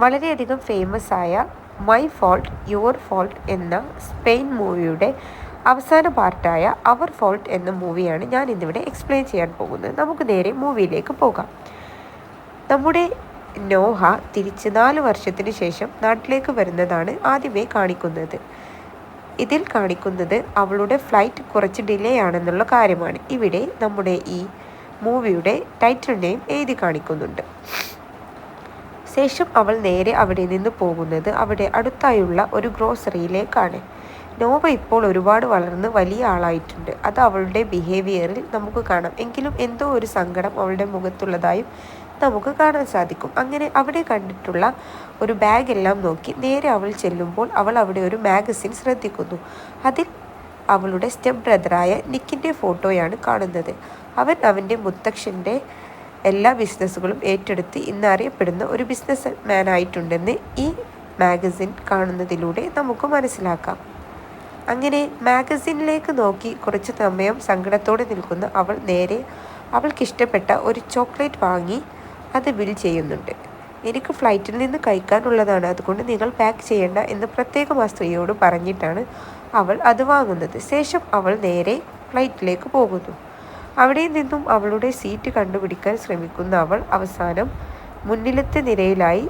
വളരെയധികം ഫേമസ് ആയ my fault your fault എന്ന സ്പെയിൻ മൂവിയുടെ അവസാന പാർട്ടായ അവർ ഫോൾട്ട് എന്ന മൂവിയാണ് ഞാൻ ഇന്നിവിടെ എക്സ്പ്ലെയിൻ ചെയ്യാൻ പോകുന്നത്. നമുക്ക് നേരെ മൂവിയിലേക്ക് പോകാം. നമ്മുടെ നോഹ തിരിച്ച് നാല് വർഷത്തിന് ശേഷം നാട്ടിലേക്ക് വരുന്നതാണ് ആദ്യമേ കാണിക്കുന്നത്. ഇതിൽ കാണിക്കുന്നത് അവളുടെ ഫ്ലൈറ്റ് കുറച്ച് ഡിലേ ആണെന്നുള്ള കാര്യമാണ്. ഇവിടെ നമ്മുടെ ഈ മൂവിയുടെ ടൈറ്റിൽ നെയിം എഴുതി കാണിക്കുന്നുണ്ട്. ശേഷം അവൾ നേരെ അവിടെ നിന്ന് പോകുന്നത് അവിടെ അടുത്തായുള്ള ഒരു ഗ്രോസറിയിലേക്കാണ്. നോവ ഇപ്പോൾ ഒരുപാട് വളർന്ന് വലിയ ആളായിട്ടുണ്ട്. അത് അവളുടെ ബിഹേവിയറിൽ നമുക്ക് കാണാം. എങ്കിലും എന്തോ ഒരു സങ്കടം അവളുടെ മുഖത്തുള്ളതായും നമുക്ക് കാണാൻ സാധിക്കും. അങ്ങനെ അവിടെ കണ്ടിട്ടുള്ള ഒരു ബാഗ് എല്ലാം നോക്കി നേരെ അവൾ ചെല്ലുമ്പോൾ അവൾ അവിടെ ഒരു മാഗസിൻ ശ്രദ്ധിക്കുന്നു. അതിൽ അവളുടെ സ്റ്റെപ്പ് ബ്രദറായ നിക്കിന്റെ ഫോട്ടോയാണ് കാണുന്നത്. അവൻ അവന്റെ മുത്തച്ഛന്റെ എല്ലാ ബിസിനസ്സുകളും ഏറ്റെടുത്ത് ഇന്ന് അറിയപ്പെടുന്ന ഒരു ബിസിനസ് മാൻ ആയിട്ടുണ്ടെന്ന് ഈ മാഗസിൻ കാണുന്നതിലൂടെ നമുക്ക് മനസ്സിലാക്കാം. അങ്ങനെ മാഗസിനിലേക്ക് നോക്കി കുറച്ച് സമയം സങ്കടത്തോടെ നിൽക്കുന്ന അവൾ നേരെ അവൾക്കിഷ്ടപ്പെട്ട ഒരു ചോക്ലേറ്റ് വാങ്ങി അത് ബിൽ ചെയ്യുന്നുണ്ട്. എനിക്ക് ഫ്ലൈറ്റിൽ നിന്ന് കഴിക്കാനുള്ളതാണ് അതുകൊണ്ട് നിങ്ങൾ പാക്ക് ചെയ്യേണ്ട എന്ന് പ്രത്യേകം ആ സ്ത്രീയോട് പറഞ്ഞിട്ടാണ് അവൾ അത് വാങ്ങുന്നത്. ശേഷം അവൾ നേരെ ഫ്ലൈറ്റിലേക്ക് പോകുന്നു. അവിടെ നിന്നും അവളുടെ സീറ്റ് കണ്ടുപിടിക്കാൻ ശ്രമിക്കുന്ന അവൾ അവസാനം മുന്നിലത്തെ നിരയിലായി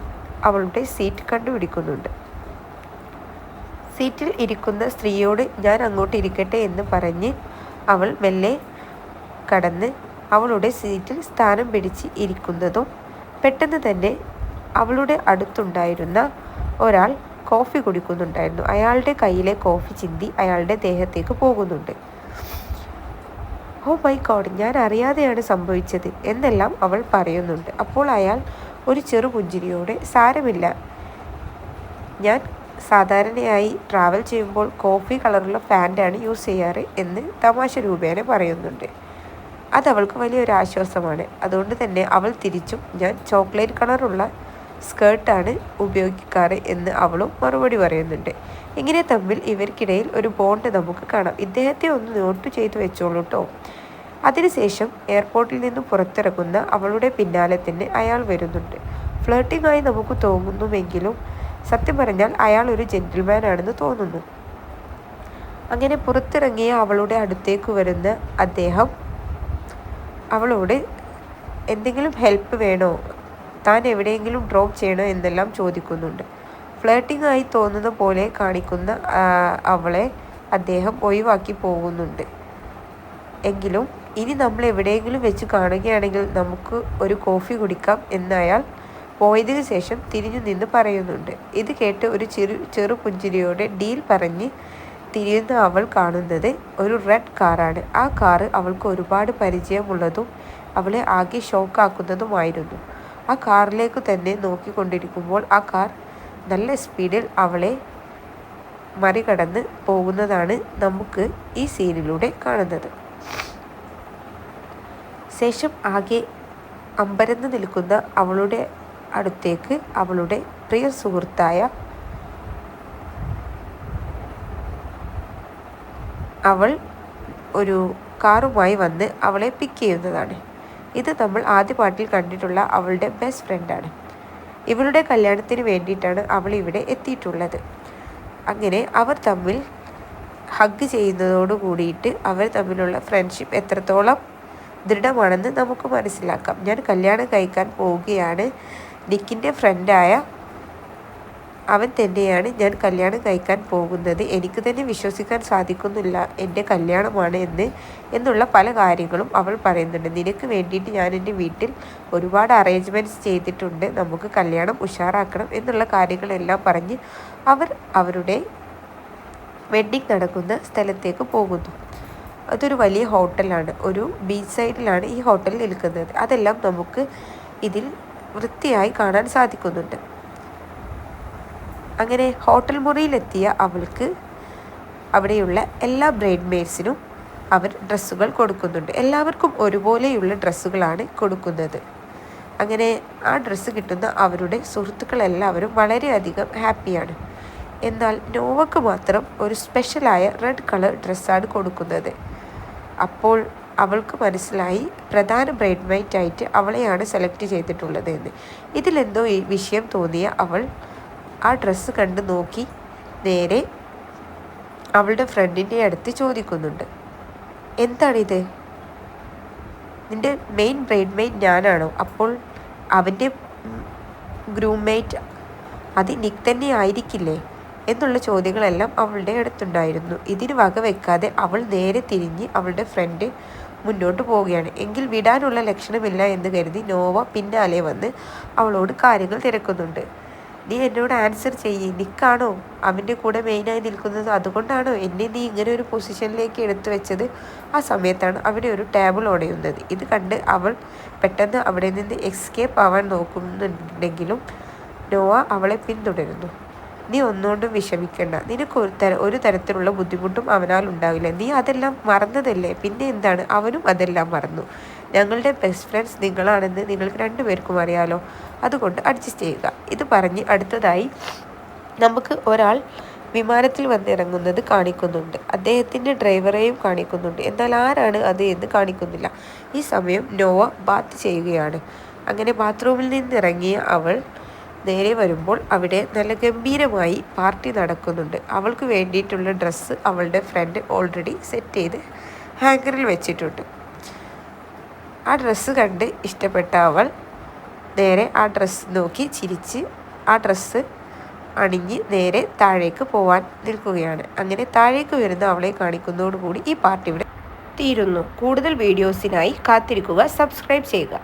അവളുടെ സീറ്റ് കണ്ടുപിടിക്കുന്നുണ്ട്. സീറ്റിൽ ഇരിക്കുന്ന സ്ത്രീയോട് ഞാൻ അങ്ങോട്ട് ഇരിക്കട്ടെ എന്ന് പറഞ്ഞ് അവൾ മെല്ലെ കടന്ന് അവളുടെ സീറ്റിൽ സ്ഥാനം പിടിച്ച് ഇരിക്കുന്നതും പെട്ടെന്ന് തന്നെ അവളുടെ അടുത്തുണ്ടായിരുന്ന ഒരാൾ കോഫി കുടിക്കുന്നുണ്ടായിരുന്നു. അയാളുടെ കയ്യിലെ കോഫി ചിന്തി അയാളുടെ ദേഹത്തേക്ക് പോകുന്നുണ്ട്. ഓ മൈ ഗോഡ് ഞാൻ അറിയാതെയാണ് സംഭവിച്ചത് എന്നെല്ലാം അവൾ പറയുന്നുണ്ട്. അപ്പോൾ അയാൾ ഒരു ചെറു പുഞ്ചിരിയോടെ സാരമില്ല. ഞാൻ സാധാരണയായി ട്രാവൽ ചെയ്യുമ്പോൾ കോഫി കളറുള്ള പാന്റാണ് യൂസ് ചെയ്യാറ് എന്ന് തമാശ രൂപേണ പറയുന്നുണ്ട്. അത് അവൾക്ക് വലിയൊരു ആശ്വാസമാണ്. അതുകൊണ്ട് തന്നെ അവൾ തിരിച്ചും ഞാൻ ചോക്ലേറ്റ് കളറുള്ള സ്കേർട്ടാണ് ഉപയോഗിക്കാറ് എന്ന് അവളും മറുപടി പറയുന്നുണ്ട്. ഇങ്ങനെ തമ്മിൽ ഇവർക്കിടയിൽ ഒരു ബോണ്ട് നമുക്ക് കാണാം. ഇദ്ദേഹത്തെ ഒന്ന് നോട്ട് ചെയ്തു വെച്ചോളൂ കേട്ടോ അതിനുശേഷം എയർപോർട്ടിൽ നിന്ന് പുറത്തിറങ്ങുന്ന അവളുടെ പിന്നാലെ തന്നെ അയാൾ വരുന്നുണ്ട്. ഫ്ലേട്ടിംഗ് ആയി നമുക്ക് തോന്നുന്നുവെങ്കിലും സത്യം പറഞ്ഞാൽ അയാൾ ഒരു ജെന്റിൽമാൻ ആണെന്ന് തോന്നുന്നു. അങ്ങനെ പുറത്തിറങ്ങിയ അവളുടെ അടുത്തേക്ക് വരുന്ന അദ്ദേഹം അവളോട് എന്തെങ്കിലും ഹെൽപ്പ് വേണോ? താൻ എവിടെയെങ്കിലും ഡ്രോപ്പ് ചെയ്യണോ എന്നെല്ലാം ചോദിക്കുന്നുണ്ട്. ഫ്ലേട്ടിംഗ് ആയി തോന്നുന്ന പോലെ കാണിക്കുന്ന അവളെ അദ്ദേഹം ഒഴിവാക്കി പോകുന്നുണ്ട്. എങ്കിലും ഇനി നമ്മൾ എവിടെയെങ്കിലും വെച്ച് കാണുകയാണെങ്കിൽ നമുക്ക് ഒരു കോഫി കുടിക്കാം എന്നയാൾ പോയതിനു ശേഷം തിരിഞ്ഞു നിന്ന് പറയുന്നുണ്ട്. ഇത് കേട്ട് ഒരു ചെറു ചെറു പുഞ്ചിരിയോടെ ഡീൽ പറഞ്ഞ് തിരിയുന്ന അവൾ കാണുന്നത് ഒരു റെഡ് കാറാണ് ആ കാറ് അവൾക്ക് ഒരുപാട് പരിചയമുള്ളതും അവളെ ആകെ ഷോക്കാക്കുന്നതുമായിരുന്നു ആ കാറിലേക്ക് തന്നെ നോക്കിക്കൊണ്ടിരിക്കുമ്പോൾ ആ കാർ നല്ല സ്പീഡിൽ അവളെ മറികടന്ന് പോകുന്നതാണ് നമുക്ക് ഈ സീനിലൂടെ കാണുന്നത്. ശേഷം ആകെ അമ്പരന്ന് നിൽക്കുന്ന അവളുടെ അടുത്തേക്ക് അവളുടെ പ്രിയ സുഹൃത്തായ അവൾ ഒരു കാറുമായി വന്ന് അവളെ പിക്ക് ചെയ്യുന്നതാണ്. ഇത് നമ്മൾ ആദ്യ പാട്ടിൽ കണ്ടിട്ടുള്ള അവളുടെ ബെസ്റ്റ് ഫ്രണ്ടാണ് ഇവളുടെ കല്യാണത്തിന് വേണ്ടിയിട്ടാണ് അവൾ ഇവിടെ എത്തിയിട്ടുള്ളത്. അങ്ങനെ അവർ തമ്മിൽ ഹഗ് ചെയ്യുന്നതോട് കൂടിയിട്ട് അവർ തമ്മിലുള്ള ഫ്രണ്ട്ഷിപ്പ് എത്രത്തോളം ദൃഢമാണെന്ന് നമുക്ക് മനസ്സിലാക്കാം. ഞാൻ കല്യാണം കഴിക്കാൻ പോവുകയാണ്. നിക്കിന്റെ ഫ്രണ്ടായ അവൻ തന്നെയാണ് ഞാൻ കല്യാണം കഴിക്കാൻ പോകുന്നത്. എനിക്ക് തന്നെ വിശ്വസിക്കാൻ സാധിക്കുന്നില്ല. എന്റെ കല്യാണമാണ് എന്ന് എന്നുള്ള പല കാര്യങ്ങളും അവൾ പറയുന്നുണ്ട്. നിനക്ക് വേണ്ടിയിട്ട് ഞാൻ എന്റെ വീട്ടിൽ ഒരുപാട് അറേഞ്ച്മെന്റ്സ് ചെയ്തിട്ടുണ്ട്. നമുക്ക് കല്യാണം ഉഷാറാക്കണം എന്നുള്ള കാര്യങ്ങളെല്ലാം പറഞ്ഞ് അവർ അവരുടെ വെഡ്ഡിങ് നടക്കുന്ന സ്ഥലത്തേക്ക് പോകുന്നു. അതൊരു വലിയ ഹോട്ടലാണ് ഒരു ബീച്ച് സൈഡിലാണ് ഈ ഹോട്ടൽ നിൽക്കുന്നത്. അതെല്ലാം നമുക്ക് ഇതിൽ വൃത്തിയായി കാണാൻ സാധിക്കുന്നുണ്ട്. അങ്ങനെ ഹോട്ടൽ മുറിയിലെത്തിയ അവൾക്ക് അവിടെയുള്ള എല്ലാ ബ്രൈഡ് മെയ്ഡ്സിനും അവർ ഡ്രസ്സുകൾ കൊടുക്കുന്നുണ്ട്. എല്ലാവർക്കും ഒരുപോലെയുള്ള ഡ്രസ്സുകളാണ് കൊടുക്കുന്നത്. അങ്ങനെ ആ ഡ്രസ്സ് കിട്ടുന്ന അവരുടെ സുഹൃത്തുക്കളെല്ലാവരും വളരെയധികം ഹാപ്പിയാണ്. എന്നാൽ നോവക്ക് മാത്രം ഒരു സ്പെഷ്യലായ റെഡ് കളർ ഡ്രസ്സാണ് കൊടുക്കുന്നത്. അപ്പോൾ അവൾക്ക് മനസ്സിലായി പ്രധാന ബ്രൈഡ് ആയിട്ട് അവളെയാണ് സെലക്ട് ചെയ്തിട്ടുള്ളത് എന്ന് ഇതിലെന്തോ ഈ വിഷയം തോന്നിയ അവൾ ആ ഡ്രസ്സ് കണ്ട് നോക്കി നേരെ അവളുടെ ഫ്രണ്ടിന്റെ അടുത്ത് ചോദിക്കുന്നുണ്ട്. എന്താണിത്? നിന്റെ മെയിൻ ബ്രൈഡ് മെയിൻ ഞാനാണോ. അപ്പോൾ അവന്റെ ഗ്രൂംമേറ്റ് അത് നിക് തന്നെ ആയിരിക്കില്ലേ? എന്നുള്ള ചോദ്യങ്ങളെല്ലാം അവളുടെ അടുത്തുണ്ടായിരുന്നു. ഇതിന് വകവെക്കാതെ അവൾ നേരെ തിരിഞ്ഞ് അവളുടെ ഫ്രണ്ട് മുന്നോട്ട് പോവുകയാണ്. എങ്കിൽ വിടാനുള്ള ലക്ഷണമില്ല എന്ന് കരുതി നോവ പിന്നാലെ വന്ന് അവളോട് കാര്യങ്ങൾ തിരക്കുന്നുണ്ട്. നീ എന്നോട് ആൻസർ ചെയ്യ്. നിക്കാണോ? അവന്റെ കൂടെ മെയിനായി നിൽക്കുന്നത് അതുകൊണ്ടാണോ? എന്നെ നീ ഇങ്ങനെ ഒരു പൊസിഷനിലേക്ക് എടുത്തു വെച്ചത്? ആ സമയത്താണ് അവിടെ ഒരു ടേബിൾ ഉടയുന്നത് ഇത് കണ്ട് അവൾ പെട്ടെന്ന് അവിടെ നിന്ന് എസ്കേപ്പ് ആവാൻ നോക്കുന്നുണ്ടെങ്കിലും നോവ അവളെ പിന്തുടരുന്നു. നീ ഒന്നുകൊണ്ടും വിഷമിക്കണ്ട. നിനക്ക് ഒരു തര ഒരു തരത്തിലുള്ള ബുദ്ധിമുട്ടും അവനാൽ ഉണ്ടാവില്ല. നീ അതെല്ലാം മറന്നതല്ലേ? പിന്നെ എന്താണ്? അവനും അതെല്ലാം മറന്നു. ഞങ്ങളുടെ ബെസ്റ്റ് ഫ്രണ്ട്സ് നിങ്ങളാണെന്ന് നിങ്ങൾക്ക് രണ്ടുപേർക്കും അറിയാലോ. അതുകൊണ്ട് അഡ്ജസ്റ്റ് ചെയ്യുക. ഇത് പറഞ്ഞ് അടുത്തതായി നമുക്ക് ഒരാൾ വിമാനത്തിൽ വന്നിറങ്ങുന്നത് കാണിക്കുന്നുണ്ട്. അദ്ദേഹത്തിന്റെ ഡ്രൈവറെയും കാണിക്കുന്നുണ്ട്. എന്നാൽ ആരാണ് അത് എന്ന് കാണിക്കുന്നില്ല. ഈ സമയം നോവ ബാത്ത് ചെയ്യുകയാണ്. അങ്ങനെ ബാത്റൂമിൽ നിന്നിറങ്ങിയ അവൾ നേരെ വരുമ്പോൾ അവിടെ നല്ല ഗംഭീരമായി പാർട്ടി നടക്കുന്നുണ്ട്. അവൾക്ക് വേണ്ടിയിട്ടുള്ള ഡ്രസ്സ് അവളുടെ ഫ്രണ്ട് ഓൾറെഡി സെറ്റ് ചെയ്ത് ഹാങ്കറിൽ വെച്ചിട്ടുണ്ട്. ആ ഡ്രസ്സ് കണ്ട് ഇഷ്ടപ്പെട്ട അവൾ നേരെ ആ ഡ്രസ്സ് നോക്കി ചിരിച്ച് ആ ഡ്രസ്സ് അണിഞ്ഞ് നേരെ താഴേക്ക് പോവാൻ നിൽക്കുകയാണ്. അങ്ങനെ താഴേക്ക് വരുന്ന അവളെ കാണിക്കുന്നതോടുകൂടി ഈ പാർട്ടി തീരുന്നു. കൂടുതൽ വീഡിയോസിനായി കാത്തിരിക്കുക സബ്സ്ക്രൈബ് ചെയ്യുക.